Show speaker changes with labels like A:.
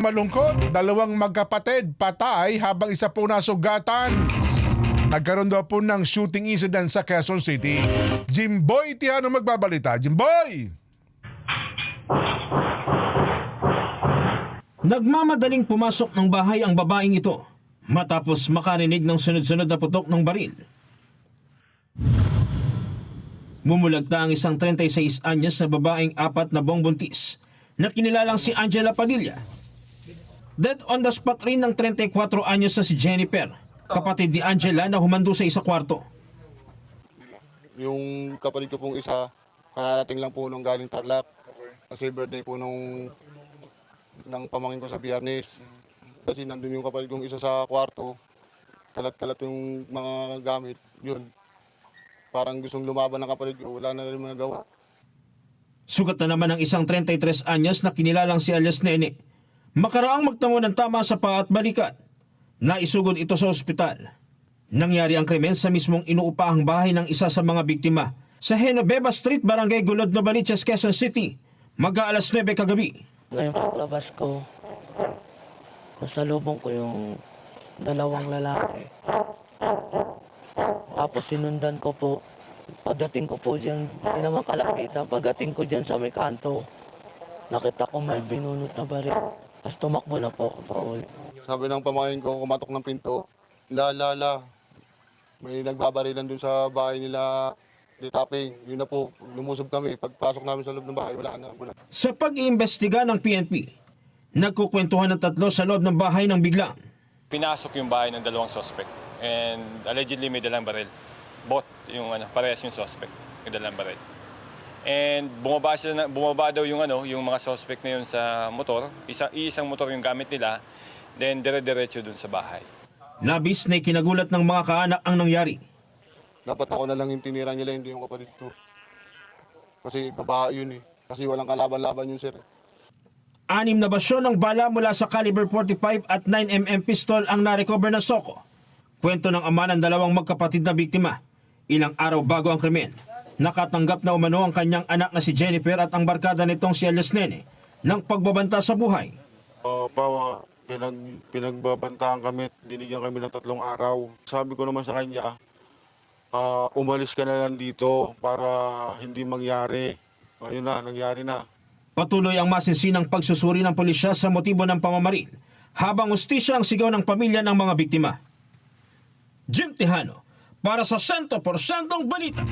A: Malungkot, dalawang magkapatid patay habang isa po nasugatan. Nagkaroon daw po ng shooting incident sa Quezon City. Jimboy Tiano magbabalita. Jimboy!
B: Nagmamadaling pumasok ng bahay ang babaeng ito matapos makarinig ng sunod-sunod na putok ng baril. Mumulagta ang isang 36 anyos na babaeng apat na buong buntis na kinilalang si Angela Padilla. Dead on the spot rin ng 34 anyos na si Jennifer, kapatid ni Angela na humando sa isa kwarto.
C: Yung kapatid ko pong isa, kararating lang po nung galing Tarlac. Kasi birthday po nung ng pamangkin ko sa Biyernes. Kasi nandun yung kapatid kong isa sa kwarto. Kalat-kalat yung mga gamit. Yun. Parang gustong lumaban ng kapatid ko. Wala na rin magawa.
B: Sugat na naman ang isang 33 anyos na kinilalang si alias Nene. Makaraang magtamo ng tama sa paa at balikat. Naisugod ito sa ospital. Nangyari ang krimen sa mismong inuupahang bahay ng isa sa mga biktima sa Genoveva Street, Barangay Gulod, Novaliches, Quezon City. Mag-aalas 9 kagabi.
D: Ngayon paglabas ko, nasalubong ko yung dalawang lalaki. Tapos sinundan ko po. Pagdating ko po dyan, hindi naman kalapitan. Pagdating ko dyan sa may kanto, nakita ko may binunot na baril. Tapos tumakbo na po ako pa.
C: Sabi ng pamangkin ko, kumatok ng pinto. La, la, la. May nagbabarilan dun sa bahay nila ni Tapping. Yun na po, lumusob kami. Pagpasok namin sa loob ng bahay, wala na. Wala.
B: Sa pag-iimbestiga ng PNP, nagkukwentuhan ng tatlo sa loob ng bahay ng biglang.
E: pinasok yung bahay ng dalawang suspect. And allegedly may dalang baril. Both yung ano, parehas yung suspect, may dalang baril. And bumaba, sila na, bumaba daw yung ano, yung mga suspect na yun sa motor. Isa, isang motor yung gamit nila. Then dire-diretso dun sa bahay.
B: Labis na kinagulat ng mga kaanak ang nangyari.
C: Dapat ako na lang yung tinira nila, hindi yung kapatid ko. Kasi babae yun eh. Kasi walang kalaban-laban yun, sir.
B: Anim na basyon ng bala mula sa caliber 45 at 9mm pistol ang narecover ng Soko. Kwento ng ama ng dalawang magkapatid na biktima. Ilang araw bago ang krimen, nakatanggap na umano ang kanyang anak na si Jennifer at ang barkada nitong si Alias Nene ng pagbabanta sa buhay.
F: Uh, bawa, pinag, pinagbabantaan kami, at binigyan kami ng tatlong araw. Sabi ko naman sa kanya, ah, umalis ka na lang dito para hindi mangyari. Ayun na, nangyari na.
B: Patuloy ang masinsinang pagsusuri ng pulisya sa motibo ng pamamaril habang ustisya ang sigaw ng pamilya ng mga biktima. Jim Tejano para sa 100% balita.